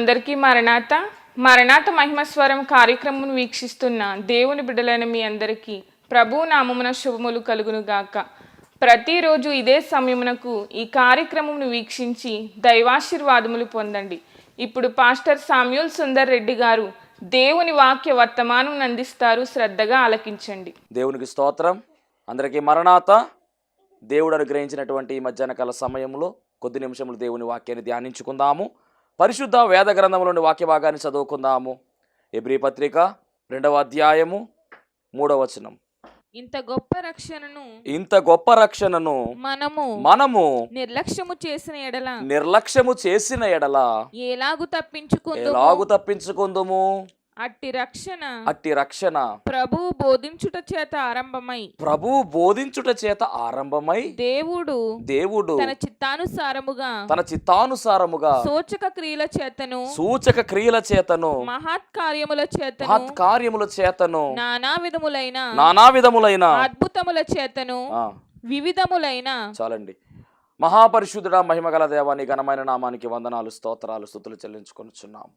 అందరికీ మరణాత మరణాత మహిమస్వరం కార్యక్రమం వీక్షిస్తున్న దేవుని బిడ్డలైన మీ అందరికీ ప్రభు నామమున శుభములు కలుగును గాక. ప్రతిరోజు ఇదే సమయమునకు ఈ కార్యక్రమమును వీక్షించి దైవాశీర్వాదములు పొందండి. ఇప్పుడు పాస్టర్ సామ్యూల్ సుందర్ రెడ్డి గారు దేవుని వాక్య వర్తమానం అందిస్తారు శ్రద్ధగా ఆలకించండి. దేవునికి స్తోత్రం. అందరికీ మరణాత. దేవుడు అనుగ్రహించినటువంటి ఈ మధ్యాహ్న కాల సమయంలో కొద్ది నిమిషములు దేవుని వాక్యాన్ని ధ్యానించుకుందాము. పరిశుద్ధ వేద గ్రంథంలోని వాక్య భాగాన్ని చదువుకుందాము. ఎబ్రి పత్రిక రెండవ అధ్యాయము మూడవ వచనం. ఇంత గొప్ప రక్షణను ఇంత గొప్ప రక్షణను మనము మనము నిర్లక్ష్యము చేసిన ఎడల నిర్లక్ష్యము చేసిన ఎడల ఎలాగు తప్పించుకుందు ఎలాగు తప్పించుకుందుము? అట్టి రక్షణ అట్టి రక్షణ. ప్రభు బోధించుట చేత ఆరంభమై. ప్రభు బోధించుట చేత ఆరంభమై దేవుడు దేవుడు తన చిత్తానుసారముగా తన చిత్తానుసారముగా సూచక క్రియల చేతను సూచక క్రియల చేతను మహత్ కార్యముల చేతను మహత్ కార్యముల చేతను నానా విధములైన నానా విధములైన అద్భుతముల చేతను వివిధములైన చాలండి. మహాపరిశుద్ధుడ మహిమగల దేవాని ఘనమైన నామానికి వందనాలు స్తోత్రాలు స్థుతులు చెల్లించుకొనుచున్నాం.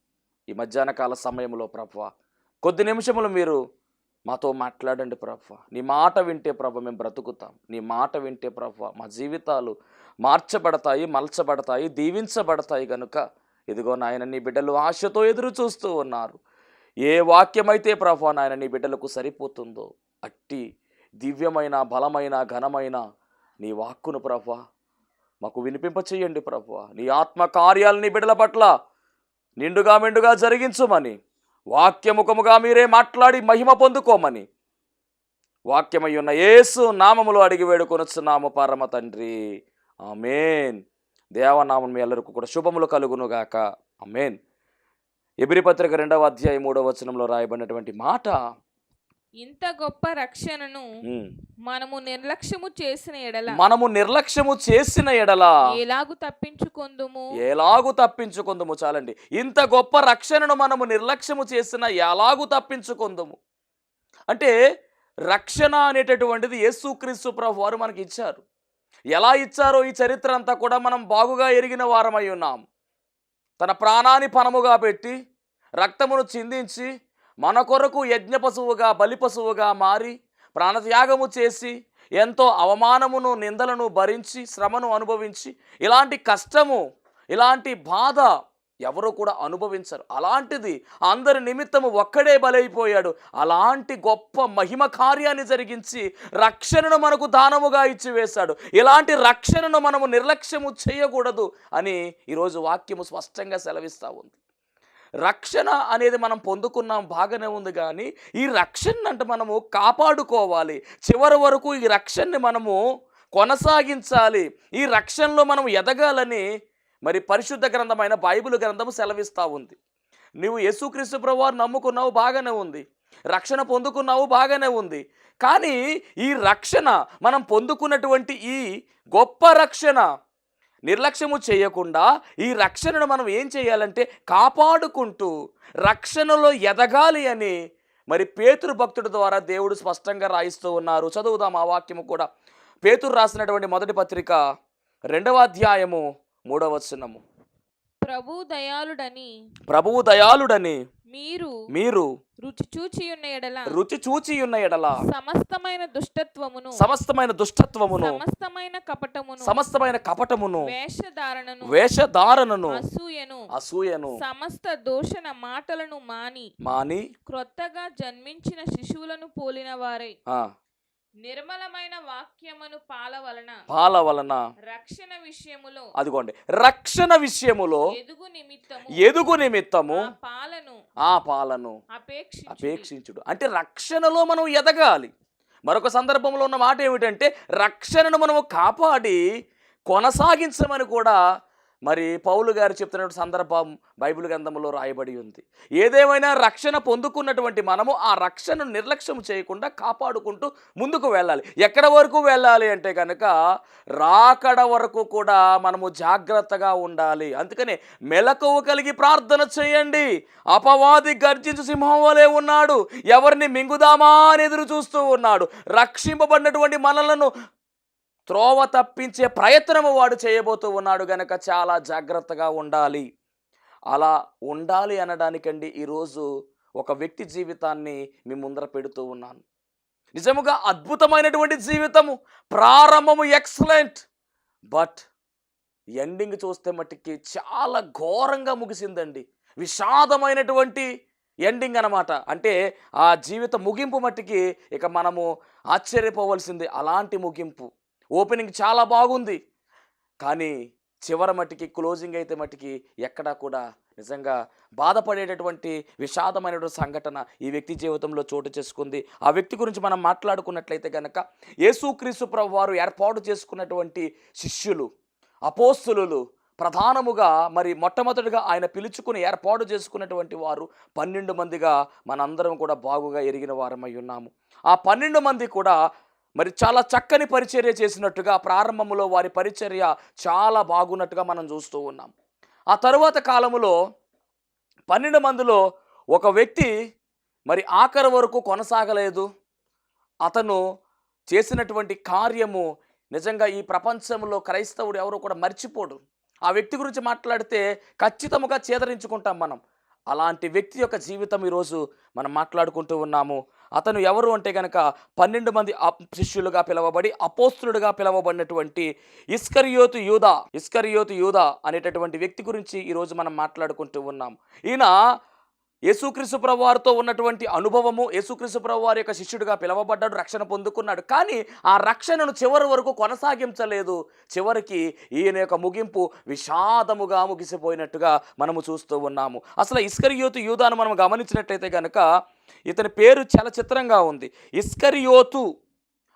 ఈ మధ్యాహ్న కాల సమయంలో ప్రభ కొద్ది నిమిషములు మీరు మాతో మాట్లాడండి ప్రభ. నీ మాట వింటే ప్రభ మేము బ్రతుకుతాం. నీ మాట వింటే ప్రభ మా జీవితాలు మార్చబడతాయి మలచబడతాయి దీవించబడతాయి గనుక ఇదిగో నాయన నీ బిడ్డలు ఆశతో ఎదురు చూస్తూ ఉన్నారు. ఏ వాక్యమైతే ప్రభా నాయన నీ బిడ్డలకు సరిపోతుందో అట్టి దివ్యమైన బలమైన ఘనమైన నీ వాక్కును ప్రభా మాకు వినిపింప చేయండి ప్రభా. నీ ఆత్మ కార్యాలని బిడ్డల పట్ల నిండుగా మెండుగా జరిగించుమని. వాక్యముఖముగా మీరే మాట్లాడి మహిమ పొందుకోమని. వాక్యమై ఉన్న యేసు నామములు అడిగి వేడుకొనొచ్చున్నాము పరమ తండ్రి. అమేన్ దేవనామం మీ అందరికీ కూడా శుభములు కలుగునుగాక. అమేన్ ఎబిరిపత్రిక రెండవ అధ్యాయం మూడవ వచనంలో రాయబడినటువంటి మాట ఇంత గొప్ప రక్షణను మనము నిర్లక్ష్యము చేసిన ఎడల. మనము నిర్లక్ష్యము చేసిన ఎడల. ఎలాగు తప్పించుకుందుము? ఎలాగు తప్పించుకుందుము? చాలండి. ఇంత గొప్ప రక్షణను మనము నిర్లక్ష్యము చేసిన ఎలాగు తప్పించుకుందుము? అంటే రక్షణ అనేటటువంటిది యేసుక్రీస్తు ప్రభు వారు మనకి ఇచ్చారు. ఎలా ఇచ్చారో ఈ చరిత్ర అంతా కూడా మనం బాగుగా ఎరిగిన వారమై ఉన్నాం. తన ప్రాణాన్ని పణముగా పెట్టి రక్తమును చిందించి మన కొరకు యజ్ఞ పశువుగా బలి పశువుగా మారి ప్రాణత్యాగము చేసి ఎంతో అవమానమును నిందలను భరించి శ్రమను అనుభవించి ఇలాంటి కష్టము ఇలాంటి బాధ ఎవరు కూడా అనుభవించరు. అలాంటిది అందరి నిమిత్తము ఒక్కడే బలైపోయాడు. అలాంటి గొప్ప మహిమ కార్యాన్ని జరిగించి రక్షణను మనకు దానముగా ఇచ్చివేశాడు. ఇలాంటి రక్షణను మనము నిర్లక్ష్యము చేయకూడదు అని ఈరోజు వాక్యము స్పష్టంగా సెలవిస్తూ ఉంది. రక్షణ అనేది మనం పొందుకున్నాం బాగానే ఉంది కానీ ఈ రక్షణ అంటే మనము కాపాడుకోవాలి. చివరి వరకు ఈ రక్షణని మనము కొనసాగించాలి. ఈ రక్షణలో మనం ఎదగాలని మరి పరిశుద్ధ గ్రంథమైన బైబిల్ గ్రంథము సెలవిస్తూ ఉంది. నువ్వు యేసుక్రీస్తు ప్రభువారు నమ్ముకున్నావు బాగానే ఉంది. రక్షణ పొందుకున్నావు బాగానే ఉంది. కానీ ఈ రక్షణ మనం పొందుకున్నటువంటి ఈ గొప్ప రక్షణ నిర్లక్ష్యము చేయకుండా ఈ రక్షణను మనం ఏం చేయాలంటే కాపాడుకుంటూ రక్షణలో ఎదగాలి అని మరి పేతురు భక్తుడి ద్వారా దేవుడు స్పష్టంగా రాయిస్తూ ఉన్నారు. చదువుదాం ఆ వాక్యము కూడా. పేతురు రాసినటువంటి మొదటి పత్రిక రెండవ అధ్యాయము మూడవ వచనము. ప్రభు దయాళుడని ప్రభువు దయాళుడని మీరు మీరు రుచి చూచి ఉన్న ఎడల రుచి చూచి ఉన్న ఎడల సమస్తమైన దుష్టత్వమును సమస్తమైన దుష్టత్వమును సమస్తమైన కపటమును సమస్తమైన కపటమును వేషధారణను వేషధారణను అసూయను అసూయను సమస్త దూషణ మాటలను మాని మాని క్రొత్తగా జన్మించిన శిశువులను పోలిన వారై నిర్మలమైన వాక్యమును పాల వలన పాల వలన రక్షణ విషయములో అదిగోండి. రక్షణ విషయములో ఎదుగు నిమిత్తము ఎదుగు నిమిత్తము పాలను ఆ పాలను అపేక్షించు అపేక్షించుడు. అంటే రక్షణలో మనం ఎదగాలి. మరొక సందర్భంలో ఉన్న మాట ఏమిటంటే రక్షణను మనము కాపాడి కొనసాగించమని కూడా మరి పౌలు గారు చెప్తున్నటువంటి సందర్భం బైబిల్ గ్రంథంలో రాయబడి ఉంది. ఏదేమైనా రక్షణ పొందుకున్నటువంటి మనము ఆ రక్షణను నిర్లక్ష్యం చేయకుండా కాపాడుకుంటూ ముందుకు వెళ్ళాలి. ఎక్కడ వరకు వెళ్ళాలి అంటే కనుక రాకడ వరకు కూడా మనము జాగ్రత్తగా ఉండాలి. అందుకనే మెలకువ కలిగి ప్రార్థన చేయండి. అపవాది గర్జించు సింహం వలె ఉన్నాడు. ఎవరిని మింగుదామా అని ఎదురు చూస్తూ ఉన్నాడు. రక్షింపబడినటువంటి మనలను త్రోవ తప్పించే ప్రయత్నము వాడు చేయబోతూ ఉన్నాడు గనక చాలా జాగ్రత్తగా ఉండాలి. అలా ఉండాలి అనడానికండి ఈరోజు ఒక వ్యక్తి జీవితాన్ని మీ ముందర పెడుతూ ఉన్నాను. నిజముగా అద్భుతమైనటువంటి జీవితము ప్రారంభము ఎక్సలెంట్. బట్ ఎండింగ్ చూస్తే మట్టుకి చాలా ఘోరంగా ముగిసిందండి. విషాదమైనటువంటి ఎండింగ్ అన్నమాట. అంటే ఆ జీవిత ముగింపు మట్టికి ఇక మనము ఆశ్చర్యపోవలసింది అలాంటి ముగింపు. ఓపెనింగ్ చాలా బాగుంది. కానీ చివర మట్టికి క్లోజింగ్ అయితే మట్టికి ఎక్కడా కూడా నిజంగా బాధపడేటటువంటి విషాదమైనటువంటి సంఘటన ఈ వ్యక్తి జీవితంలో చోటు చేసుకుంది. ఆ వ్యక్తి గురించి మనం మాట్లాడుకున్నట్లయితే కనుక యేసుక్రీస్తు ప్రభు వారు ఏర్పాటు చేసుకున్నటువంటి శిష్యులు అపోస్తులు ప్రధానముగా మరి మొట్టమొదటిగా ఆయన పిలుచుకుని ఏర్పాటు చేసుకున్నటువంటి వారు పన్నెండు మందిగా మనందరం కూడా బాగుగా ఎరిగిన వారమై ఉన్నాము. ఆ పన్నెండు మంది కూడా మరి చాలా చక్కని పరిచర్య చేసినట్టుగా ప్రారంభంలో వారి పరిచర్య చాలా బాగున్నట్టుగా మనం చూస్తూ ఉన్నాం. ఆ తరువాత కాలములో పన్నెండు మందిలో ఒక వ్యక్తి మరి ఆఖరి వరకు కొనసాగలేదు. అతను చేసినటువంటి కార్యము నిజంగా ఈ ప్రపంచంలో క్రైస్తవుడు ఎవరు కూడా మర్చిపోడు. ఆ వ్యక్తి గురించి మాట్లాడితే ఖచ్చితంగా చేదరించుకుంటాం మనం. అలాంటి వ్యక్తి యొక్క జీవితం ఈరోజు మనం మాట్లాడుకుంటూ ఉన్నాము. అతను ఎవరు అంటే కనుక పన్నెండు మంది అప్- శిష్యులుగా పిలవబడి అపోస్తులుడుగా పిలవబడినటువంటి ఇస్కరియోతు యూదా ఇస్కరియోతు యూదా అనేటటువంటి వ్యక్తి గురించి ఈరోజు మనం మాట్లాడుకుంటూ ఉన్నాం. ఈయన యేసుక్రీస్తు ప్రభువారితో ఉన్నటువంటి అనుభవము యేసుక్రీస్తు ప్రభువారి యొక్క శిష్యుడిగా పిలవబడ్డాడు రక్షణ పొందుకున్నాడు. కానీ ఆ రక్షణను చివరి వరకు కొనసాగించలేదు. చివరికి ఈయన యొక్క ముగింపు విషాదముగా ముగిసిపోయినట్టుగా మనము చూస్తూ ఉన్నాము. అసలు ఇస్కరియోతు యూదాను మనం గమనించినట్లయితే కనుక ఇతని పేరు చాలా చిత్రంగా ఉంది. ఇస్కరియోతు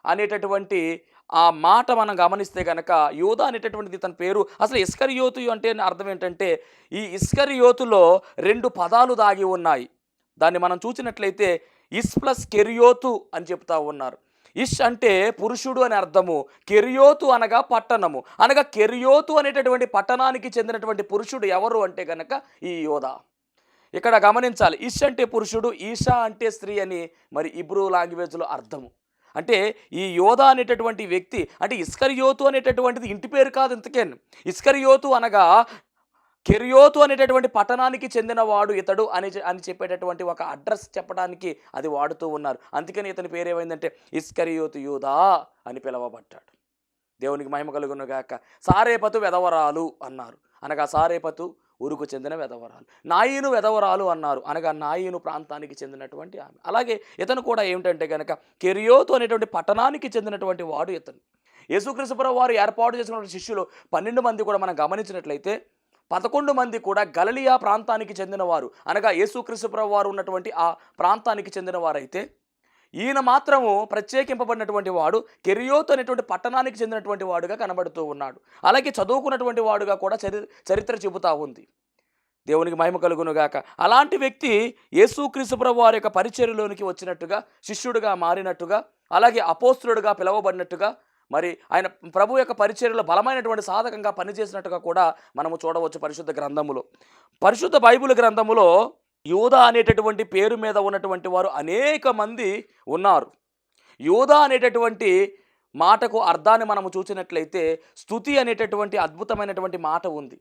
అనేటటువంటి ఆ మాట మనం గమనిస్తే కనుక యోధ అనేటటువంటిది తన పేరు అసలు ఇస్కరియోతు అంటే అర్థం ఏంటంటే ఈ ఇస్కరియోతులో రెండు పదాలు దాగి ఉన్నాయి. దాన్ని మనం చూసినట్లయితే ఇస్ ప్లస్ కెరియోతు అని చెప్తా ఉన్నారు. ఇష్ అంటే పురుషుడు అని అర్థము కెరియోతు అనగా పట్టణము. అనగా కెరియోతు అనేటటువంటి పట్టణానికి చెందినటువంటి పురుషుడు ఎవరు అంటే కనుక ఈ యోధ ఇక్కడ గమనించాలి ఇష్ అంటే పురుషుడు ఈషా అంటే స్త్రీ అని మరి ఇబ్రూ లాంగ్వేజ్లో అర్థము. అంటే ఈ యోధ అనేటటువంటి వ్యక్తి అంటే ఇస్కరియోతు అనేటటువంటిది ఇంటి పేరు కాదు ఇంతకేను ఇస్కరియోతు అనగా కెరియోతు అనేటటువంటి పట్టణానికి చెందినవాడు ఇతడు అని అని చెప్పేటటువంటి ఒక అడ్రస్ చెప్పడానికి అది వాడుతూ ఉన్నారు. అందుకని ఇతని పేరు ఏమైందంటే ఇస్కరియోతు యూదా అని పిలవబడ్డాడు. దేవునికి మహిమ కలుగునుగాక. సారేపతు వెదవరాలు అన్నారు. అనగా సారేపతు ఊరుకు చెందిన వెదవరాలు. నాయిను వెదవరాలు అన్నారు. అనగా నాయిను ప్రాంతానికి చెందినటువంటి ఆమె. అలాగే ఇతను కూడా ఏమిటంటే కనుక కెరియోతు అనేటువంటి పట్టణానికి చెందినటువంటి వాడు ఇతను. యేసుక్రీస్తుపురం వారు ఏర్పాటు చేసినటువంటి శిష్యులు పన్నెండు మంది కూడా మనం గమనించినట్లయితే పదకొండు మంది కూడా గలలియా ప్రాంతానికి చెందినవారు. అనగా యేసుక్రీస్తుపురం వారు ఉన్నటువంటి ఆ ప్రాంతానికి చెందినవారైతే ఈయన మాత్రము ప్రత్యేకింపబడినటువంటి వాడు కెరియోత్ అనేటువంటి పట్టణానికి చెందినటువంటి వాడుగా కనబడుతూ ఉన్నాడు. అలాగే చదువుకున్నటువంటి వాడుగా కూడా చరి చరిత్ర చెబుతా ఉంది. దేవునికి మహిమ కలుగునుగాక అలాంటి వ్యక్తి యేసుక్రీస్తు వారి యొక్క పరిచర్యలోనికి వచ్చినట్టుగా శిష్యుడిగా మారినట్టుగా అలాగే అపోస్తుడుగా పిలవబడినట్టుగా మరి ఆయన ప్రభు యొక్క పరిచర్యలో బలమైనటువంటి సాధకంగా పనిచేసినట్టుగా కూడా మనము చూడవచ్చు పరిశుద్ధ గ్రంథములో. పరిశుద్ధ బైబిల్ గ్రంథములో యూదా అనేటటువంటి పేరు మీద ఉన్నటువంటి వారు అనేక మంది ఉన్నారు. యూదా అనేటటువంటి మాటకు అర్థాన్ని మనము చూసినట్లయితే స్థుతి అనేటటువంటి అద్భుతమైనటువంటి మాట ఉంది.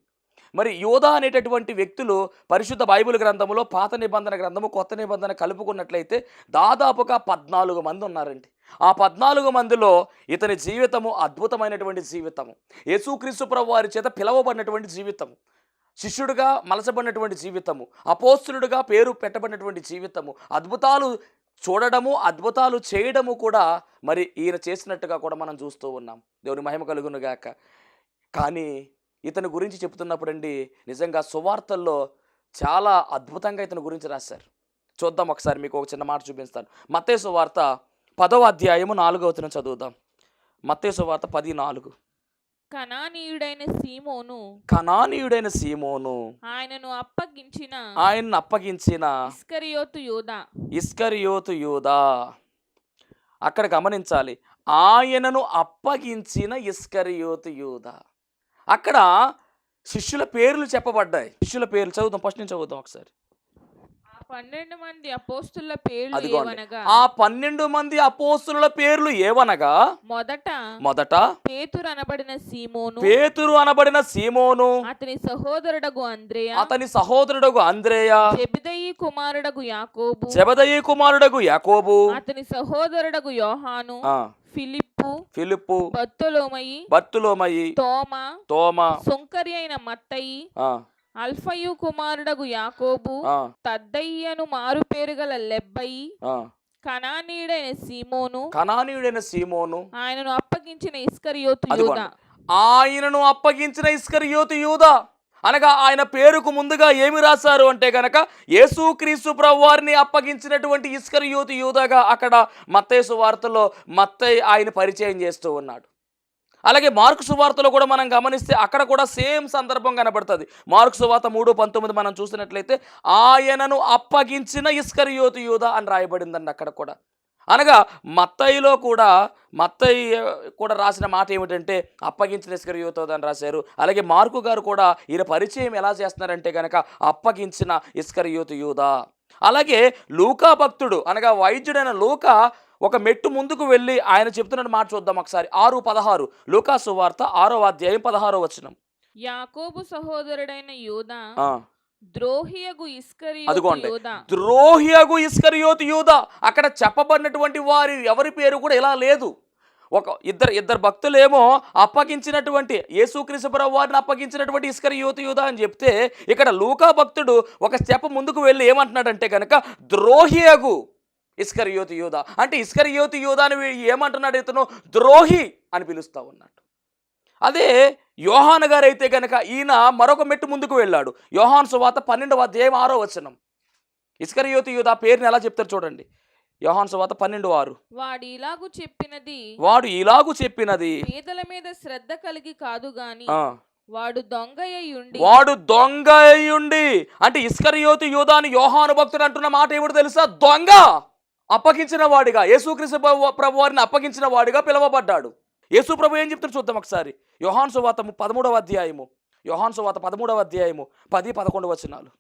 మరి యోధా అనేటటువంటి వ్యక్తులు పరిశుద్ధ బైబిల్ గ్రంథములో పాత నిబంధన గ్రంథము కొత్త నిబంధన కలుపుకున్నట్లయితే దాదాపుగా పద్నాలుగు మంది ఉన్నారండి. ఆ పద్నాలుగు మందిలో ఇతని జీవితము అద్భుతమైనటువంటి జీవితము. యేసుక్రీస్తు ప్రభు వారి చేత పిలవబడినటువంటి జీవితము. శిష్యుడిగా మలచబడినటువంటి జీవితము అపోస్తులుడుగా పేరు పెట్టబడినటువంటి జీవితము అద్భుతాలు చూడడము అద్భుతాలు చేయడము కూడా మరి ఈయన చేసినట్టుగా కూడా మనం చూస్తూ ఉన్నాం. దేవుని మహిమ కలుగునుగాక కానీ ఇతని గురించి చెప్తున్నప్పుడండి నిజంగా సువార్తల్లో చాలా అద్భుతంగా ఇతని గురించి రాశారు. చూద్దాం ఒకసారి మీకు ఒక చిన్న మాట చూపిస్తాను. మత్తే సువార్త పదవ అధ్యాయము నాలుగవ చదువుదాం. మత్తే సువార్త పది నాలుగు కనానీయుడైన సీమోను కనానీయుడైన సీమోను ఆయనను అప్పగించిన ఆయన్ను అప్పగించిన ఇస్కరియోతు యోధ. ఇస్కరియోతు యూదా అక్కడ గమనించాలి. ఆయనను అప్పగించిన ఇస్కరియోతు యూదా అక్కడ శిష్యుల పేర్లు చెప్పబడ్డాయి. శిష్యుల పేర్లు చదువుదాం. ఫస్ట్ నుంచి చదువుదాం ఒకసారి. పన్నెండు మంది అపోస్తుల పేర్లు ఏవనగా? ఆ పన్నెండు మంది అపోస్తుల పేర్లు ఏవనగా? మొదట మొదట పేతురు అనబడిన సీమోను పేతురు అనబడిన సీమోను అతని సహోదరుడగు అంద్రేయ అతని సహోదరుడగు అంద్రేయ జెబిదయి కుమారుడగు యాకోబు జబదయి కుమారుడగు యాకోబు అతని సహోదరుడగు యోహాను ఫిలిప్పు ఫిలిప్పు బత్తొలోమయి బర్తులోమయి తోమ తోమ సుంకరి అయిన మత్తయి అల్ఫయు కుమారుడగు యాకోబు తద్దయ్యను మారు పేరు గల లెబ్బయి. కనానీయుడైన సీమోను కనానీయుడైన సీమోను ఆయనను అప్పగించిన ఇస్కరియోతు. యూదా ఆయనను అప్పగించిన ఇస్కరియోతు యూదా అనగా ఆయన పేరుకు ముందుగా ఏమి రాశారు అంటే గనక యేసుక్రీస్తు ప్రభువారిని అప్పగించినటువంటి ఇస్కరియోతు యూదాగా అక్కడ మత్తయి సువార్తలో మత్తయి ఆయన పరిచయం చేస్తూ ఉన్నాడు అలాగే మార్కు సువార్తలో కూడా మనం గమనిస్తే అక్కడ కూడా సేమ్ సందర్భం కనబడుతుంది. మార్కు సువార్త మూడు పంతొమ్మిది మనం చూసినట్లయితే ఆయనను అప్పగించిన ఇస్కరియోతు యూదా అని రాయబడిందండి అక్కడ కూడా. అనగా మత్తయిలో కూడా మత్తయి కూడా రాసిన మాట ఏమిటంటే అప్పగించిన ఇస్కరియోతు అని రాశారు. అలాగే మార్కు గారు కూడా ఈయన పరిచయం ఎలా చేస్తున్నారంటే కనుక అప్పగించిన ఇస్కరియోతు యూదా. అలాగే లూకా భక్తుడు అనగా వైద్యుడైన లూకా ఒక మెట్టు ముందుకు వెళ్ళి ఆయన చెప్తున్న మాట చూద్దాం ఒకసారి. ఆరు పదహారు. లూకా సువార్త ఆరో అధ్యాయం పదహారో వచనం. యాకోబు సహోదరుడైన యూదా ద్రోహియగు ఇస్కరియోతు ద్రోహియగు ఇస్కరియోతు యూదా. అక్కడ చెప్పబడినటువంటి వారి ఎవరి పేరు కూడా ఇలా లేదు. ఒక ఇద్దరు ఇద్దరు భక్తులేమో అప్పగించినటువంటి యేసుక్రీస్తుప్రభు వారిని అప్పగించినటువంటి ఇస్కరియోతు యూదా అని చెప్తే ఇక్కడ లూకా భక్తుడు ఒక స్టెప్ ముందుకు వెళ్ళి ఏమంటున్నాడంటే కనుక ద్రోహియగు ఇస్కరియోతు యూదా. అంటే ఇస్కరియోతు యూదా అని ఏమంటున్నాడు ఇతను? ద్రోహి అని పిలుస్తా ఉన్నాడు. అదే యోహాన్ గారు అయితే కనుక ఈయన మరొక మెట్టు ముందుకు వెళ్ళాడు. యోహాన్ సువాత పన్నెండవ అధ్యాయం ఆరో వచనం. ఇస్కరియోతు యూదా పేరుని ఎలా చెప్తారు చూడండి. యోహాన్ సువాత పన్నెండు ఆరు. వాడు ఇలాగు చెప్పినది వాడు ఇలాగు చెప్పినది. పేదల మీద శ్రద్ధ కలిగి కాదు గాని వాడు దొంగయ్యుండి వాడు దొంగ అయ్యుండి అంటే ఇస్కరియోతు యూదాని యోహాను భక్తుడు అంటున్న మాట ఏమిటో తెలుసా? దొంగ. అప్పగించిన వాడిగా యేసుక్రీస్తు ప్రభు వారిని అప్పగించిన వాడిగా పిలువబడ్డాడు. యేసు ప్రభు ఏం చెప్తారు చూద్దాం ఒకసారి. యోహాన్ సువాత పదమూడవ అధ్యాయము. యోహాన్ సువాత పదమూడవ అధ్యాయము పది పదకొండు వచనాలు.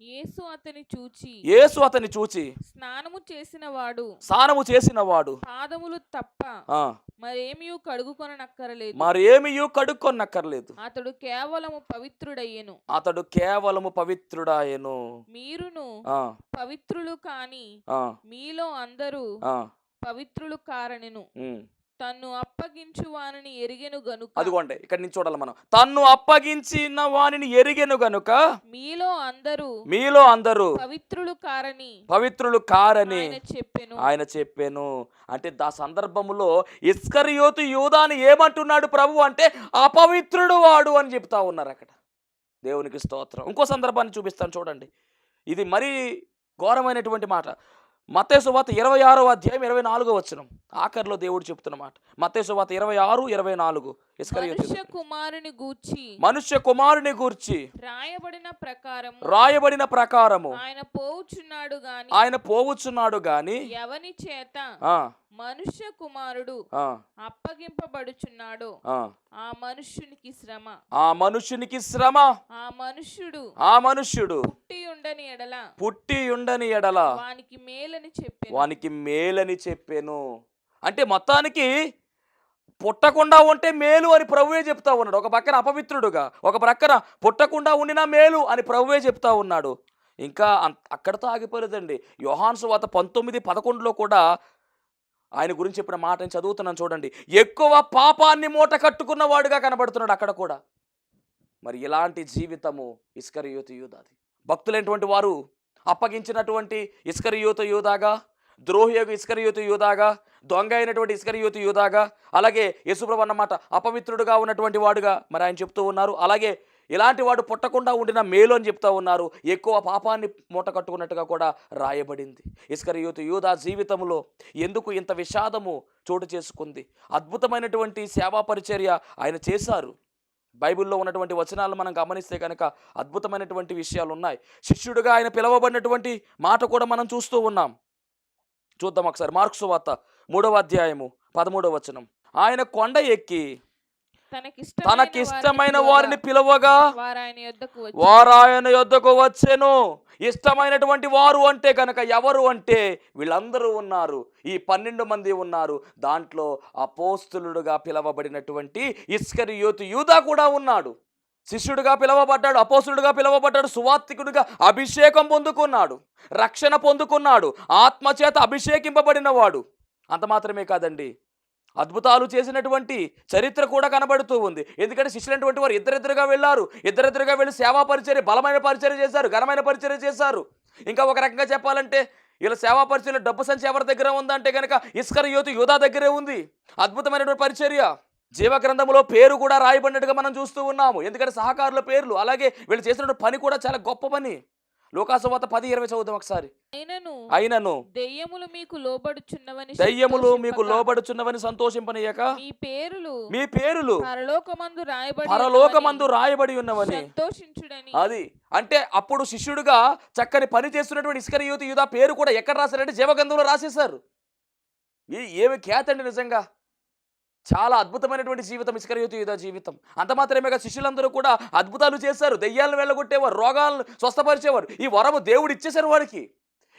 యేసు అతని చూచి యేసు అతన్ని చూచి స్నానము చేసిన వాడు స్నానము చేసిన వాడు పాదములు తప్ప ఆ, మరేమీ కడుగుకొననక్కరలేదు. మరేమియు కడుక్కొనక్కర్లేదు. అతడు కేవలము పవిత్రుడయ్యెను. అతడు కేవలము పవిత్రుడాయను. మీరును ఆ, పవిత్రులు కాని ఆ, మీలో అందరూ ఆ, పవిత్రులు కారణెను. తన్ను అప్పగించు వానిని ఎరిగెను గనుక. అదిగోండి ఇక్కడ నుంచి చూడాలి మనం. తన్ను అప్పగించిన వానిని ఎరిగెను గనుక. మీలో అందరూ మీలో అందరూ పవిత్రులు కారని పవిత్రులు కారని ఆయన చెప్పెను. ఆయన చెప్పాను. అంటే దా సందర్భములో ఇస్కరియోతు యూదాని ఏమంటున్నాడు ప్రభు అంటే అపవిత్రుడు వాడు అని చెప్తా ఉన్నారు అక్కడ. దేవునికి స్తోత్రం. ఇంకో సందర్భాన్ని చూపిస్తాను చూడండి. ఇది మరీ ఘోరమైనటువంటి మాట. మత్తేసువాత ఇరవై ఆరో అధ్యాయం ఇరవై నాలుగో వచ్చిన ఆఖరిలో దేవుడు చెప్తున్న మాట. మత్తేసువాత ఇరవై ఆరు ఇరవై నాలుగు. మనుష్య కుమారుని గూర్చి మనుష్య కుమారుని గూర్చి రాయబడిన ప్రకారం రాయబడిన ప్రకారము ఆయన పోవుచున్నాడు గాని ఆయన పోవచ్చున్నాడు గాని ఎవని చేత? మనుష్య కుమారుడు అప్పగింపబడుచున్నాడో ఆ. మనుష్యునికి శ్రమ. ఆ మనుష్యునికి శ్రమ. ఆ మనుష్యుడు ఆ మనుష్యుడు పుట్టి ఉండని ఎడల పుట్టి ఉండని ఎడల వానికి మేలని చెప్పి వానికి మేలని చెప్పాను. అంటే మొత్తానికి పుట్టకుండా ఉంటే మేలు అని ప్రభువే చెప్తా ఉన్నాడు. ఒక పక్కన అపవిత్రుడుగా ఒక ప్రక్కన పుట్టకుండా ఉండినా మేలు అని ప్రభువే చెప్తా ఉన్నాడు. ఇంకా అక్కడితో ఆగిపోలేదండి. యోహాన్ సువాత పంతొమ్మిది పదకొండులో కూడా ఆయన గురించి చెప్పిన మాట నేను చదువుతున్నాను చూడండి. ఎక్కువ పాపాన్ని మూట కట్టుకున్న వాడుగా కనబడుతున్నాడు అక్కడ కూడా. మరి ఇలాంటి జీవితము ఇస్కరియోతు యూదాది. భక్తులైనటువంటి వారు అప్పగించినటువంటి ఇస్కరియోతు యూదాగా యొక్క ఇస్కరియోతు యూదాగా దొంగ అయినటువంటి ఇస్కరియోతు యూదాగా అలాగే యేసుప్రభు అన్నమాట అపవిత్రుడుగా ఉన్నటువంటి వాడుగా మరి ఆయన చెప్తూ ఉన్నారు. అలాగే ఇలాంటి వాడు పుట్టకుండా ఉండిన మేలు అని చెప్తా ఉన్నారు. ఎక్కువ పాపాన్ని మూట కట్టుకున్నట్టుగా కూడా రాయబడింది. ఇస్కరియోతు యూదా జీవితంలో ఎందుకు ఇంత విషాదము చోటు చేసుకుంది? అద్భుతమైనటువంటి సేవా పరిచర్య ఆయన చేశారు. బైబిల్లో ఉన్నటువంటి వచనాలు మనం గమనిస్తే కనుక అద్భుతమైనటువంటి విషయాలు ఉన్నాయి. శిష్యుడిగా ఆయన పిలవబడినటువంటి మాట కూడా మనం చూస్తూ ఉన్నాం. చూద్దాం ఒకసారి మార్క్సు వార్త మూడవ అధ్యాయము పదమూడవ వచనం. ఆయన కొండ ఎక్కి తనకిష్టమైన తనకిష్టమైన వారిని పిలవగా వారు ఆయన యొద్దకు వచ్చెను. ఇష్టమైనటువంటి వారు అంటే కనుక ఎవరు అంటే వీళ్ళందరూ ఉన్నారు. ఈ పన్నెండు మంది ఉన్నారు. దాంట్లో అపోస్తులుడుగా పిలవబడినటువంటి ఇస్కరి యోతు యూదా కూడా ఉన్నాడు. శిష్యుడిగా పిలవబడ్డాడు అపోస్తులుడుగా పిలవబడ్డాడు సువార్థికుడిగా అభిషేకం పొందుకున్నాడు రక్షణ పొందుకున్నాడు ఆత్మచేత అభిషేకింపబడిన వాడు. అంత మాత్రమే కాదండి. అద్భుతాలు చేసినటువంటి చరిత్ర కూడా కనబడుతూ ఉంది. ఎందుకంటే శిష్యులైనటువంటి వారు ఇద్దరిద్దరుగా వెళ్ళారు. ఇద్దరిద్దరుగా వెళ్ళి సేవా పరిచర్య బలమైన పరిచర్య చేశారు. ఘనమైన పరిచర్య చేశారు. ఇంకా ఒక రకంగా చెప్పాలంటే ఇలా సేవా పరిచర్యలో డబ్బు సంచి ఎవరి దగ్గర ఉందంటే కనుక ఇస్కర్ యోతి యోధా దగ్గరే ఉంది. అద్భుతమైనటువంటి పరిచర్య. జీవ గ్రంథంలో పేరు కూడా రాయబడినట్టుగా మనం చూస్తూ ఉన్నాము. ఎందుకంటే సహకారుల పేర్లు. అలాగే వీళ్ళు చేసినటువంటి పని కూడా చాలా గొప్ప పని. లోకాసువాత పది ఇరవై చదువుదాం ఒకసారి. అయినను దెయ్యములు మీకు లోబడుచున్నవని దయ్యములు మీకు లోబడుచున్నవని సంతోషింపనీయక మీ పేరులు మీ పేరులు పరలోకమందు రాయబడి పరలోకమందు రాయబడి ఉన్నవని సంతోషించుడని అది అంటే అప్పుడు శిష్యుడిగా చక్కని పని చేస్తున్నటువంటి ఇస్కరి యూత్ యూదా పేరు కూడా ఎక్కడ రాశారంటే జీవగంధంలో రాసేశారు. ఏమి ఖ్యాతండి నిజంగా? చాలా అద్భుతమైనటువంటి జీవితం ఇస్కరి యూత్ యూదా జీవితం. అంత మాత్రమే కాదు శిష్యులందరూ కూడా అద్భుతాలు చేశారు. దెయ్యాలను వెళ్ళగొట్టేవారు రోగాలను స్వస్థపరిచేవారు. ఈ వరము దేవుడు ఇచ్చేశారు వారికి.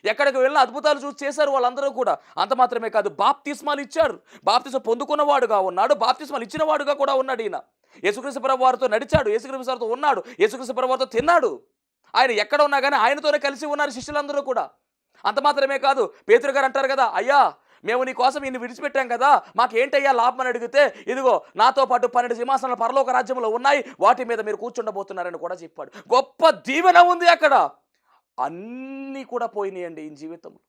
ఎక్కడికి వెళ్ళిన అద్భుతాలు చూసి చేశారు వాళ్ళందరూ కూడా. అంత మాత్రమే కాదు బాప్తిస్మాలు ఇచ్చారు. బాప్తిస్మ పొందుకున్నవాడుగా ఉన్నాడు బాప్తిస్మాలు ఇచ్చినవాడుగా కూడా ఉన్నాడు ఈయన. యేసుకృష్ణ వారితో నడిచాడు యేసుకృష్ణ వారితో ఉన్నాడు యేసుకృష్ణ వారితో తిన్నాడు. ఆయన ఎక్కడ ఉన్నా కానీ ఆయనతోనే కలిసి ఉన్నారు శిష్యులందరూ కూడా. అంత మాత్రమే కాదు పేతురు గారు అంటారు కదా అయ్యా మేము నీ కోసం ఇన్ని విడిచిపెట్టాం కదా. మాకేంటయ్యా లాభం అని అడిగితే ఇదిగో నాతో పాటు పన్నెండు సింహాసనాలు పరలోక రాజ్యంలో ఉన్నాయి. వాటి మీద మీరు కూర్చుండబోతున్నారని కూడా చెప్పాడు. గొప్ప దీవెన ఉంది అక్కడ. అన్నీ కూడా పోయినాయండి ఈ జీవితం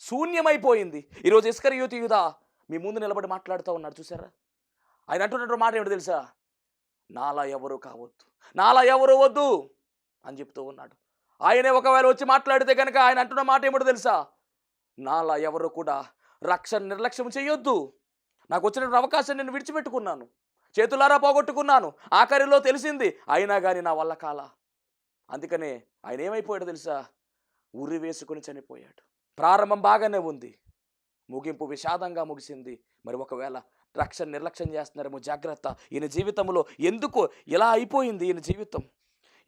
శూన్యమైపోయింది. ఈరోజు ఇస్కర్ యూత్ యూదా మీ ముందు నిలబడి మాట్లాడుతూ ఉన్నాడు చూసారా ఆయన అంటున్నటువంటి మాట ఏమిటి తెలుసా? నాలా ఎవరు కావద్దు. నాలా ఎవరు వద్దు అని చెప్తూ ఉన్నాడు. ఆయనే ఒకవేళ వచ్చి మాట్లాడితే కనుక ఆయన అంటున్న మాట ఏమిటో తెలుసా? నాలా ఎవరు కూడా రక్షణ నిర్లక్ష్యం చేయొద్దు. నాకు వచ్చిన అవకాశం నేను విడిచిపెట్టుకున్నాను. చేతులారా పోగొట్టుకున్నాను. ఆఖరిలో తెలిసింది అయినా కానీ నా వల్ల కాల? అందుకనే ఆయన ఏమైపోయాడు తెలుసా? ఉరి వేసుకుని చనిపోయాడు. ప్రారంభం బాగానే ఉంది. ముగింపు విషాదంగా ముగిసింది. మరి ఒకవేళ రక్షణ నిర్లక్ష్యం చేస్తున్నారేమో జాగ్రత్త. ఈయన జీవితంలో ఎందుకు ఇలా అయిపోయింది ఈయన జీవితం?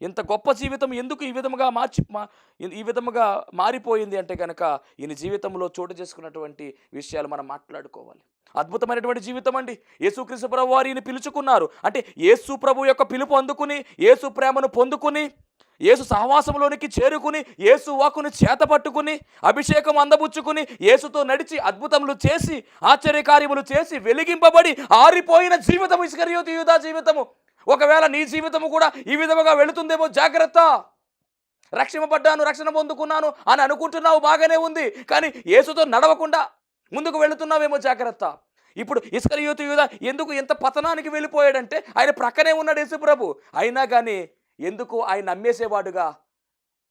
ఇంత గొప్ప జీవితం ఎందుకు ఈ విధముగా మార్చి మా ఈ విధముగా మారిపోయింది అంటే కనుక ఈయన జీవితంలో చోటు చేసుకున్నటువంటి విషయాలు మనం మాట్లాడుకోవాలి. అద్భుతమైనటువంటి జీవితం అండి. యేసుక్రీస్తు ప్రభు వారు ఈయన పిలుచుకున్నారు. అంటే యేసు ప్రభు యొక్క పిలుపు అందుకుని యేసు ప్రేమను పొందుకుని యేసు సహవాసంలోనికి చేరుకుని యేసు వాకుని చేత పట్టుకుని అభిషేకం అందబుచ్చుకుని యేసుతో నడిచి అద్భుతములు చేసి ఆశ్చర్యకార్యములు చేసి వెలిగింపబడి ఆరిపోయిన జీవితం ఇస్కరియోతు యూదా జీవితము. ఒకవేళ నీ జీవితము కూడా ఈ విధముగా వెళుతుందేమో జాగ్రత్త. రక్షింపబడ్డాను రక్షణ పొందుకున్నాను అని అనుకుంటున్నావు బాగానే ఉంది కానీ యేసుతో నడవకుండా ముందుకు వెళుతున్నావేమో జాగ్రత్త. ఇప్పుడు ఇస్కరియోతు యూదా ఎందుకు ఇంత పతనానికి వెళ్ళిపోయాడంటే ఆయన ప్రక్కనే ఉన్నాడు యేసుప్రభు. అయినా కానీ ఎందుకు ఆయన నమ్మేసేవాడుగా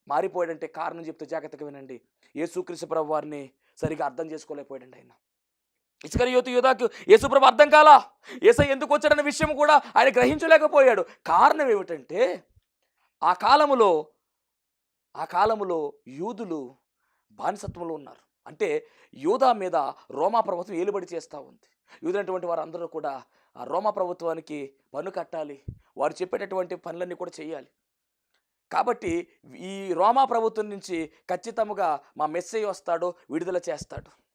మారిపోయాడంటే కారణం చెప్తే జాగ్రత్తగా వినండి. యేసుక్రీస్తు ప్రభు వారిని సరిగా అర్థం చేసుకోలేకపోయాడండి ఆయన. ఇస్కరియోతు యోధాకు యేసుప్రభు అర్థం కాలా? ఏసై ఎందుకు వచ్చాడన్న విషయం కూడా ఆయన గ్రహించలేకపోయాడు. కారణం ఏమిటంటే ఆ కాలములో ఆ కాలములో యూదులు బానిసత్వంలో ఉన్నారు. అంటే యూదా మీద రోమా ప్రభుత్వం ఏలుబడి చేస్తూ ఉంది. యూదులైనటువంటి వారందరూ కూడా ఆ రోమా ప్రభుత్వానికి పన్ను కట్టాలి. వారు చెప్పేటటువంటి పనులన్నీ కూడా చేయాలి. కాబట్టి ఈ రోమా ప్రభుత్వం నుంచి ఖచ్చితంగా మా మెస్సే వస్తాడు విడుదల చేస్తాడు.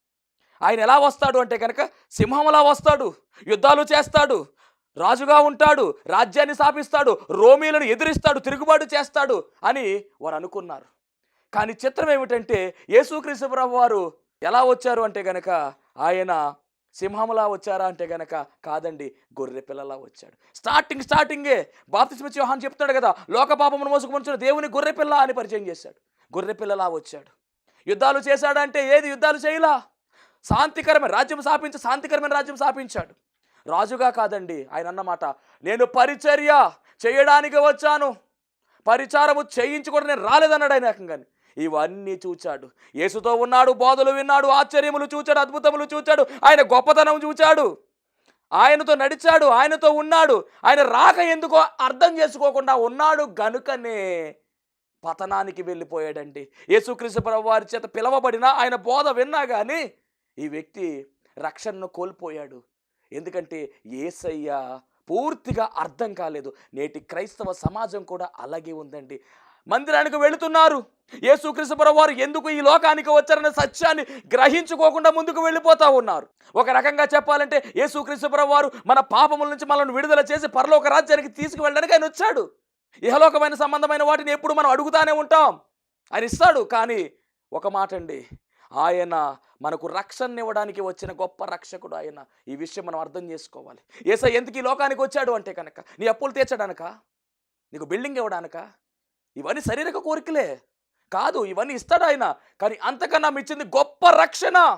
ఆయన ఎలా వస్తాడు అంటే కనుక సింహంలా వస్తాడు యుద్ధాలు చేస్తాడు రాజుగా ఉంటాడు రాజ్యాన్ని స్థాపిస్తాడు రోమీలను ఎదిరిస్తాడు తిరుగుబాటు చేస్తాడు అని వారు అనుకున్నారు. కానీ చిత్రం ఏమిటంటే యేసుక్రీస్తు ప్రభు వారు ఎలా వచ్చారు అంటే గనక ఆయన సింహంలా వచ్చారా అంటే గనక కాదండి గొర్రె పిల్లలా వచ్చాడు. స్టార్టింగ్ స్టార్టింగే బాప్తిస్మిచ్చి యోహాన్ చెప్తాడు కదా లోక పాపమును దేవుని గొర్రె పిల్ల అని పరిచయం చేశాడు. గొర్రె పిల్లలా వచ్చాడు. యుద్ధాలు చేశాడంటే ఏది? యుద్ధాలు చేయలా. శాంతికరమైన రాజ్యం స్థాపించి శాంతికరమైన రాజ్యం స్థాపించాడు. రాజుగా కాదండి ఆయన అన్నమాట. నేను పరిచర్య చేయడానికి వచ్చాను. పరిచారము చేయించుకోవడం నేను రాలేదన్నాడు ఆయన ఏకంగాని. ఇవన్నీ చూచాడు. యేసుతో ఉన్నాడు బోధలు విన్నాడు ఆశ్చర్యములు చూచాడు అద్భుతములు చూచాడు ఆయన గొప్పతనం చూచాడు. ఆయనతో నడిచాడు ఆయనతో ఉన్నాడు. ఆయన రాక ఎందుకో అర్థం చేసుకోకుండా ఉన్నాడు గనుకనే పతనానికి వెళ్ళిపోయాడండి. యేసుక్రీస్తు ప్రభు వారి చేత పిలవబడిన ఆయన బోధ విన్నా కానీ ఈ వ్యక్తి రక్షణను కోల్పోయాడు. ఎందుకంటే ఏసయ్య పూర్తిగా అర్థం కాలేదు. నేటి క్రైస్తవ సమాజం కూడా అలాగే ఉందండి. మందిరానికి వెళుతున్నారు. యేసుక్రీస్తు వారు ఎందుకు ఈ లోకానికి వచ్చారనే సత్యాన్ని గ్రహించుకోకుండా ముందుకు వెళ్ళిపోతా ఉన్నారు. ఒక రకంగా చెప్పాలంటే యేసుక్రీస్తు వారు మన పాపముల నుంచి మనల్ని విడుదల చేసి పరలోక రాజ్యానికి తీసుకువెళ్ళడానికి ఆయన వచ్చాడు. ఇహలోకమైన సంబంధమైన వాటిని ఎప్పుడు మనం అడుగుతానే ఉంటాం. ఆయన ఇస్తాడు. కానీ ఒక మాట అండి ఆయన మనకు రక్షణ ఇవ్వడానికి వచ్చిన గొప్ప రక్షకుడు ఆయన. ఈ విషయం మనం అర్థం చేసుకోవాలి. ఏసై ఎందుకు ఈ లోకానికి వచ్చాడు అంటే కనుక నీ అప్పులు తీర్చడానిక? నీకు బిల్డింగ్ ఇవ్వడానిక? ఇవన్నీ శరీరక కోరికలే. కాదు ఇవన్నీ ఇస్తాడు ఆయన. కానీ అంతకన్నా మిచ్చింది గొప్ప రక్షణ.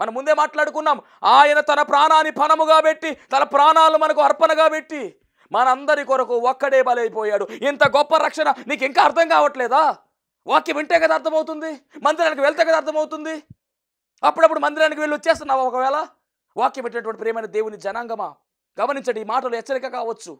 మనం ముందే మాట్లాడుకున్నాం. ఆయన తన ప్రాణాన్ని పణముగా పెట్టి తన ప్రాణాలు మనకు అర్పణగా పెట్టి మనందరి కొరకు ఒక్కడే బలైపోయాడు. ఇంత గొప్ప రక్షణ నీకు ఇంకా అర్థం కావట్లేదా? వాక్యం వింటే కదా అర్థమవుతుంది మందిరానికి వెళ్తే కదా అర్థమవుతుంది. అప్పుడప్పుడు మందిరానికి వెళ్ళి వచ్చేస్తున్నావా ఒకవేళ? వాక్యం పెట్టినటువంటి ప్రేమైన దేవుని జనాంగమా? గమనించండి ఈ మాటలు హెచ్చరిక కావచ్చు.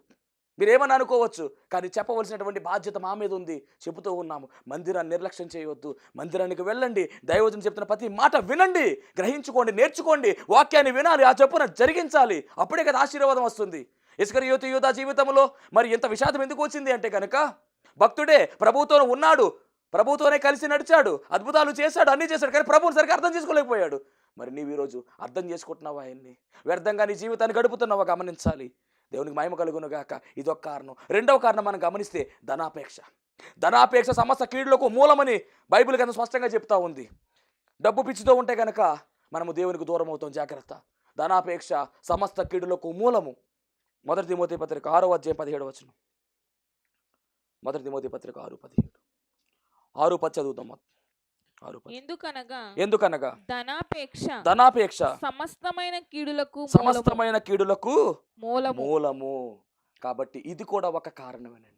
మీరేమని అనుకోవచ్చు కానీ చెప్పవలసినటువంటి బాధ్యత మా మీద ఉంది. చెబుతూ ఉన్నాము మందిరాన్ని నిర్లక్ష్యం చేయవద్దు మందిరానికి వెళ్ళండి. దైవజనం చెప్తున్న ప్రతి మాట వినండి గ్రహించుకోండి నేర్చుకోండి వాక్యాన్ని వినాలి ఆ చెప్పున జరిగించాలి. అప్పుడే కదా ఆశీర్వాదం వస్తుంది. ఇసుకరి యువత యువత జీవితంలో మరి ఇంత విషాదం ఎందుకు వచ్చింది అంటే కనుక భక్తుడే ప్రభుత్వం ఉన్నాడు ప్రభుతోనే కలిసి నడిచాడు అద్భుతాలు చేశాడు అన్నీ చేశాడు కానీ ప్రభువుని సరిగ్గా అర్థం చేసుకోలేకపోయాడు. మరి నీవు ఈరోజు అర్థం చేసుకుంటున్నావా ఆయన్ని? వ్యర్థంగా నీ జీవితాన్ని గడుపుతున్నావా గమనించాలి? దేవునికి మహిమ కలుగును గాక. ఇదొక కారణం. రెండవ కారణం మనం గమనిస్తే ధనాపేక్ష. ధనాపేక్ష సమస్త కీడులకు మూలమని బైబిల్ కన్నా స్పష్టంగా చెప్తా ఉంది. డబ్బు పిచ్చితో ఉంటే కనుక మనము దేవునికి దూరం అవుతాం. జాగ్రత్త. ధనాపేక్ష సమస్త కీడులకు మూలము. మొదటి తిమోతి పత్రిక ఆరో అధ్యాయం పదిహేడు వచనం. మొదటి తిమోతి పత్రిక ఆరు పది. ఆరు పది చదువుతాం. ఆరు ఎందుకనగా ఎందుకనగా? ధనాపేక్ష. ధనాపేక్ష. సమస్తమైన కీడులకు. సమస్తమైన కీడులకు మూలము. మూలము. కాబట్టి ఇది కూడా ఒక కారణమేనండి.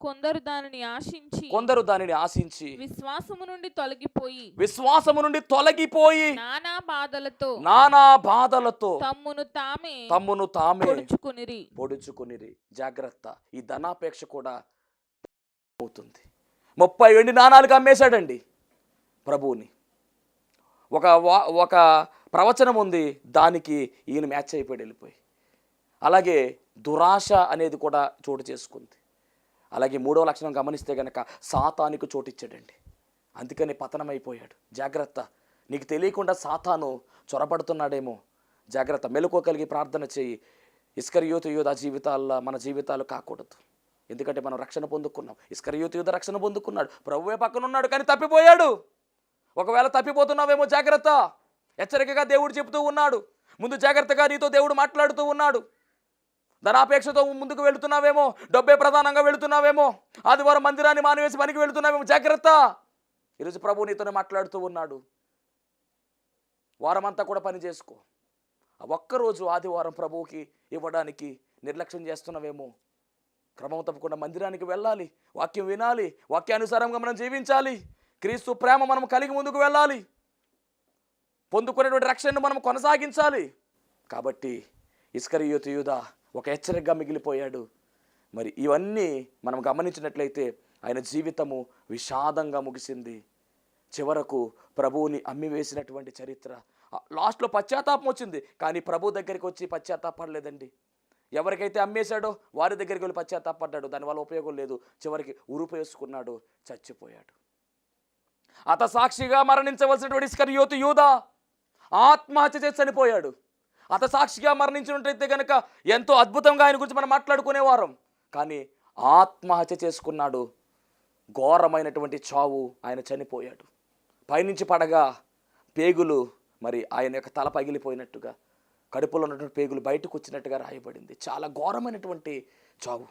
కొందరు దానిని ఆశించి కొందరు దానిని ఆశించి విశ్వాసము నుండి తొలగిపోయి విశ్వాసము నుండి తొలగిపోయి నానా బాధలతో నానా బాధలతో తమ్మును తామే తమ్మును తామే పొడుచుకునిరి. పొడుచుకునిరి. జాగ్రత్త. ఈ ధనాపేక్ష కూడా అవుతుంది ముప్పై వెండి నాణాలకు అమ్మేశాడండి ప్రభువుని. ఒక వా- ఒక ప్రవచనం ఉంది దానికి ఈయన మ్యాచ్ అయిపోయి వెళ్ళిపోయి. అలాగే దురాశ అనేది కూడా చోటు చేసుకుంది. అలాగే మూడో లక్షణం గమనిస్తే కనుక సాతానికి చోటిచ్చాడండి అందుకని పతనమైపోయాడు జాగ్రత్త. నీకు తెలియకుండా సాతాను చొరబడుతున్నాడేమో. జాగ్రత్త. మెలకువగలిగి ప్రార్థన చేయి. ఇస్కరియోతు యూద జీవితాల్లో మన జీవితాలు కాకూడదు. ఎందుకంటే మనం రక్షణ పొందుకున్నాం. ఇస్కరియోతు యూద రక్షణ పొందుకున్నాడు. ప్రభువే పక్కన ఉన్నాడు కానీ తప్పిపోయాడు. ఒకవేళ తప్పిపోతున్నావేమో జాగ్రత్త. హెచ్చరికగా దేవుడు చెబుతూ ఉన్నాడు. ముందు జాగ్రత్తగా నీతో దేవుడు మాట్లాడుతూ ఉన్నాడు. ధనాపేక్షతో ముందుకు వెళుతున్నావేమో డబ్బే ప్రధానంగా వెళుతున్నావేమో ఆదివారం మందిరాన్ని మానివేసి పనికి వెళుతున్నావేమో జాగ్రత్త. ఈరోజు ప్రభు నీతోనే మాట్లాడుతూ ఉన్నాడు. వారమంతా కూడా పని చేసుకో. ఒక్కరోజు ఆదివారం ప్రభువుకి ఇవ్వడానికి నిర్లక్ష్యం చేస్తున్నావేమో క్రమం తప్పకుండా మందిరానికి వెళ్ళాలి వాక్యం వినాలి వాక్యానుసారంగా మనం జీవించాలి. క్రీస్తు ప్రేమ మనం కలిగి ముందుకు వెళ్ళాలి. పొందుకునేటువంటి రక్షణను మనం కొనసాగించాలి. కాబట్టి ఇస్కరియోతు యూధ ఒక హెచ్చరికగా మిగిలిపోయాడు. మరి ఇవన్నీ మనం గమనించినట్లయితే ఆయన జీవితము విషాదంగా ముగిసింది. చివరకు ప్రభువుని అమ్మివేసినటువంటి చరిత్ర లాస్ట్లో పశ్చాత్తాపం వచ్చింది. కానీ ప్రభు దగ్గరికి వచ్చి పశ్చాత్తాపడలేదండి ఎవరికైతే అమ్మేశాడో వారి దగ్గరికి వెళ్ళి పశ్చాత్తాపడ్డాడు. దానివల్ల ఉపయోగం లేదు. చివరికి ఉరుపేసుకున్నాడు చచ్చిపోయాడు. అత సాక్షిగా మరణించవలసినటువంటి ఇస్కరియోతు యూదా ఆత్మహత్య చేసి చనిపోయాడు. అత సాక్షిగా మరణించినట్టయితే కనుక ఎంతో అద్భుతంగా ఆయన గురించి మనం మాట్లాడుకునేవారం. కానీ ఆత్మహత్య చేసుకున్నాడు. ఘోరమైనటువంటి చావు ఆయన చనిపోయాడు. పైనుంచి పడగా పేగులు మరి ఆయన యొక్క తల పగిలిపోయినట్టుగా కడుపులో ఉన్నటువంటి పేగులు బయటకు వచ్చినట్టుగా రాయబడింది. చాలా ఘోరమైనటువంటి చావు.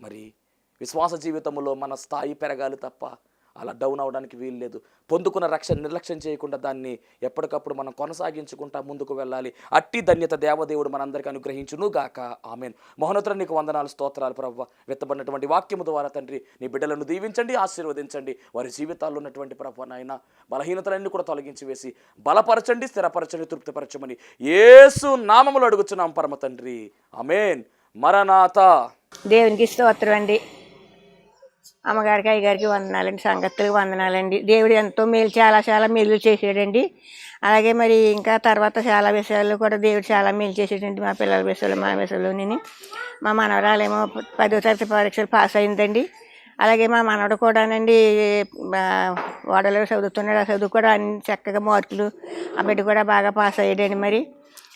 మరి విశ్వాస జీవితంలో మన స్థాయి పెరగాలి తప్ప అలా డౌన్ అవడానికి వీలు లేదు. పొందుకున్న రక్షణ నిర్లక్ష్యం చేయకుండా దాన్ని ఎప్పటికప్పుడు మనం కొనసాగించుకుంటా ముందుకు వెళ్ళాలి. అట్టి ధన్యత దేవదేవుడు మనందరికీ అనుగ్రహించును గాక ఆమెన్. మహోన్నతుల నీకు వందనాలు స్తోత్రాలు ప్రవ్వ. విత్తబడినటువంటి వాక్యము ద్వారా తండ్రి నీ బిడ్డలను దీవించండి ఆశీర్వదించండి. వారి జీవితాల్లో ఉన్నటువంటి ప్రభు నాయన బలహీనతలన్నీ కూడా తొలగించి వేసి బలపరచండి స్థిరపరచండి తృప్తిపరచమని ఏసు నామములు అడుగుచున్నాం పరమ తండ్రి. అమేన్ మరణాత. దేవునికి స్తోత్రం అండి. అమ్మగారికి అయ్యగారికి వందనాలండి సంగతులకు వందనాలండి. దేవుడు ఎంతో మేలు చాలా చాలా మేలు చేసాడండి అలాగే మరి ఇంకా తర్వాత చాలా విషయాల్లో కూడా దేవుడు చాలా మేలు చేసాడండి మా పిల్లల విషయంలో మా విషయంలోని మా మనవరాలేమో పదో తరగతి పరీక్షలు పాస్ అయిందండి. అలాగే మా మనవడు కూడానండి వాడలో చదువుతున్నాడు. ఆ చదువు కూడా అన్ని చక్కగా మార్కులు ఆ బిడ్డ కూడా బాగా పాస్ అయ్యాడండి మరి.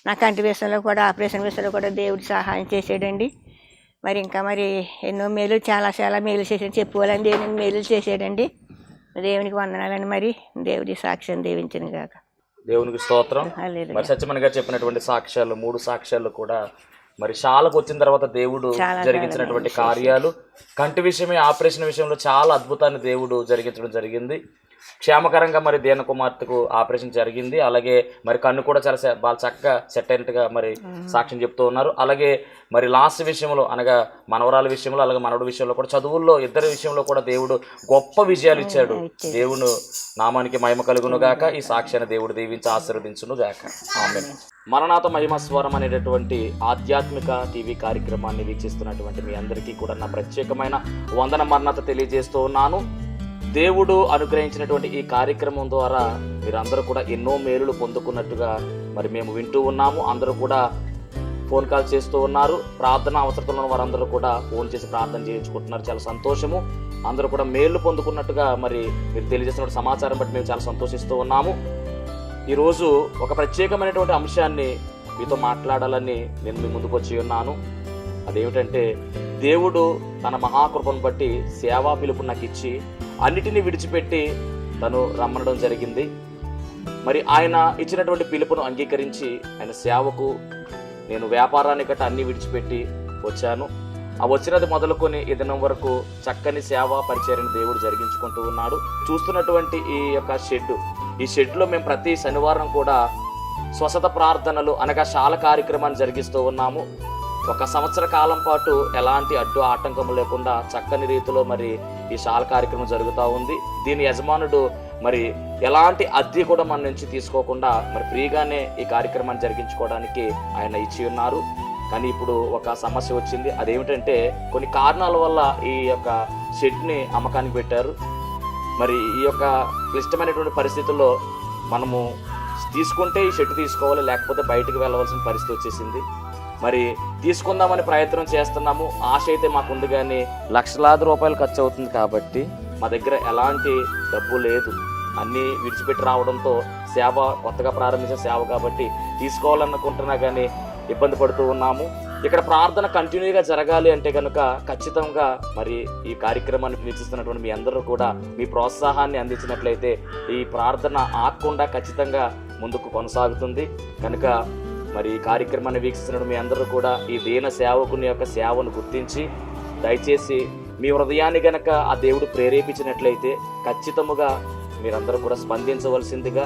నా కంటి విషయంలో కూడా ఆపరేషన్ విషయంలో కూడా దేవుడు సహాయం చేసాడండి మరి ఇంకా మరి ఎన్నో మేలు చాలా చాలా మేలు చేసాడు చెప్పుకోవాలని దేవుని మేలు చేసాడండి దేవునికి వందనాలండి మరి. దేవుడి సాక్ష్యం దీవించిన గాక. దేవునికి స్తోత్రం. మరి సత్యమణి గారు చెప్పినటువంటి సాక్ష్యాలు మూడు సాక్ష్యాలు కూడా మరి శాలకు వచ్చిన తర్వాత దేవుడు జరిగించినటువంటి కార్యాలు. కంటి విషయమే ఆపరేషన్ విషయంలో చాలా అద్భుతాన్ని దేవుడు జరిగించడం జరిగింది. క్షేమకరంగా మరి దేన కుమార్తెకు ఆపరేషన్ జరిగింది. అలాగే మరి కన్ను కూడా చాలా బాగా చక్కగా సెట్ అయినట్టుగా మరి సాక్ష్యం చెప్తూ ఉన్నారు. అలాగే మరి లాస్ట్ విషయంలో అనగా మనవరాల విషయంలో అలాగే మనవడి విషయంలో కూడా చదువుల్లో ఇద్దరి విషయంలో కూడా దేవుడు గొప్ప విజయాలు ఇచ్చాడు. దేవుడు నామానికి మహిమ కలుగును గాక. ఈ సాక్ష్యాన్ని దేవుడు దీవించి ఆశీర్వదించును గాక. ఆమె మరణాత మహిమ స్వరం అనేటటువంటి ఆధ్యాత్మిక టీవీ కార్యక్రమాన్ని వీక్షిస్తున్నటువంటి మీ అందరికీ కూడా నా ప్రత్యేకమైన వందన మరణత తెలియజేస్తూ ఉన్నాను. దేవుడు అనుగ్రహించినటువంటి ఈ కార్యక్రమం ద్వారా మీరందరూ కూడా ఎన్నో మేలులు పొందుకున్నట్టుగా మరి మేము వింటూ ఉన్నాము. అందరూ కూడా ఫోన్ కాల్ చేస్తూ ఉన్నారు. ప్రార్థన అవసరతలో ఉన్న వారందరూ కూడా ఫోన్ చేసి ప్రార్థన చేయించుకుంటున్నారు. చాలా సంతోషము. అందరూ కూడా మేలు పొందుకున్నట్టుగా మరి మీరు తెలియజేసిన సమాచారం బట్టి మేము చాలా సంతోషిస్తూ ఉన్నాము. ఈరోజు ఒక ప్రత్యేకమైనటువంటి అంశాన్ని మీతో మాట్లాడాలని నేను మీ ముందుకు వచ్చి ఉన్నాను. అదేమిటంటే దేవుడు తన మహాకృపను బట్టి సేవా పిలుపు నాకు ఇచ్చి అన్నిటినీ విడిచిపెట్టి తను రమ్మనడం జరిగింది. మరి ఆయన ఇచ్చినటువంటి పిలుపును అంగీకరించి ఆయన సేవకు నేను వ్యాపారాన్ని గట్ట అన్ని విడిచిపెట్టి వచ్చాను. ఆ వచ్చినది మొదలుకొని ఈ దినం వరకు చక్కని సేవ పరిచర్యను దేవుడు జరిగించుకుంటూ ఉన్నాడు. చూస్తున్నటువంటి ఈ యొక్క షెడ్ ఈ షెడ్లో మేము ప్రతి శనివారం కూడా స్వసత ప్రార్థనలు అనగా శాల కార్యక్రమాన్ని జరిగిస్తూ ఉన్నాము. ఒక సంవత్సర కాలం పాటు ఎలాంటి అడ్డు ఆటంకం లేకుండా చక్కని రీతిలో మరి ఈ శాల కార్యక్రమం జరుగుతూ ఉంది. దీని యజమానుడు మరి ఎలాంటి అద్దె కూడా మన నుంచి తీసుకోకుండా మరి ఫ్రీగానే ఈ కార్యక్రమాన్ని జరిగించుకోవడానికి ఆయన ఇచ్చి ఉన్నారు. కానీ ఇప్పుడు ఒక సమస్య వచ్చింది. అదేమిటంటే కొన్ని కారణాల వల్ల ఈ యొక్క షెడ్ని అమ్మకానికి పెట్టారు. మరి ఈ యొక్క క్లిష్టమైనటువంటి పరిస్థితుల్లో మనము తీసుకుంటే ఈ షెడ్ తీసుకోవాలి లేకపోతే బయటకు వెళ్ళవలసిన పరిస్థితి వచ్చేసింది. మరి తీసుకుందామని ప్రయత్నం చేస్తున్నాము. ఆశ అయితే మాకుంది కానీ లక్షలాది రూపాయలు ఖర్చు అవుతుంది కాబట్టి మా దగ్గర ఎలాంటి డబ్బు లేదు. అన్నీ విడిచిపెట్టి రావడంతో సేవ కొత్తగా ప్రారంభించిన సేవ కాబట్టి తీసుకోవాలనుకుంటున్నా కానీ ఇబ్బంది పడుతూ ఉన్నాము. ఇక్కడ ప్రార్థన కంటిన్యూగా జరగాలి అంటే కనుక ఖచ్చితంగా మరి ఈ కార్యక్రమాన్ని వీక్షిస్తున్నటువంటి మీ అందరూ కూడా మీ ప్రోత్సాహాన్ని అందించినట్లయితే ఈ ప్రార్థన ఆగకుండా ఖచ్చితంగా ముందుకు కొనసాగుతుంది. కనుక మరి ఈ కార్యక్రమాన్ని వీక్షిస్తున్న మీ అందరూ కూడా ఈ దీన సేవకుని యొక్క సేవను గుర్తించి దయచేసి మీ హృదయాన్ని గనక ఆ దేవుడు ప్రేరేపించినట్లయితే ఖచ్చితముగా మీరందరూ కూడా స్పందించవలసిందిగా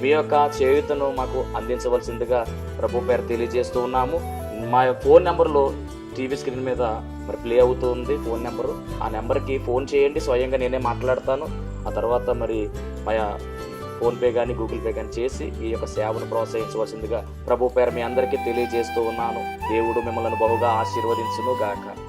మీ యొక్క చేయుతను మాకు అందించవలసిందిగా ప్రభు పేరు తెలియజేస్తూ ఉన్నాము. మా ఫోన్ నెంబర్లో టీవీ స్క్రీన్ మీద మరి ప్లే అవుతూ ఉంది ఫోన్ నెంబరు. ఆ నెంబర్కి ఫోన్ చేయండి స్వయంగా నేనే మాట్లాడతాను. ఆ తర్వాత మరి మా ఫోన్పే కానీ గూగుల్ పే కానీ చేసి ఈ యొక్క సేవను ప్రోత్సహించవలసిందిగా ప్రభు పేరు మీ అందరికీ తెలియజేస్తూ ఉన్నాను. దేవుడు మిమ్మల్ని బహుగా ఆశీర్వదించును గాక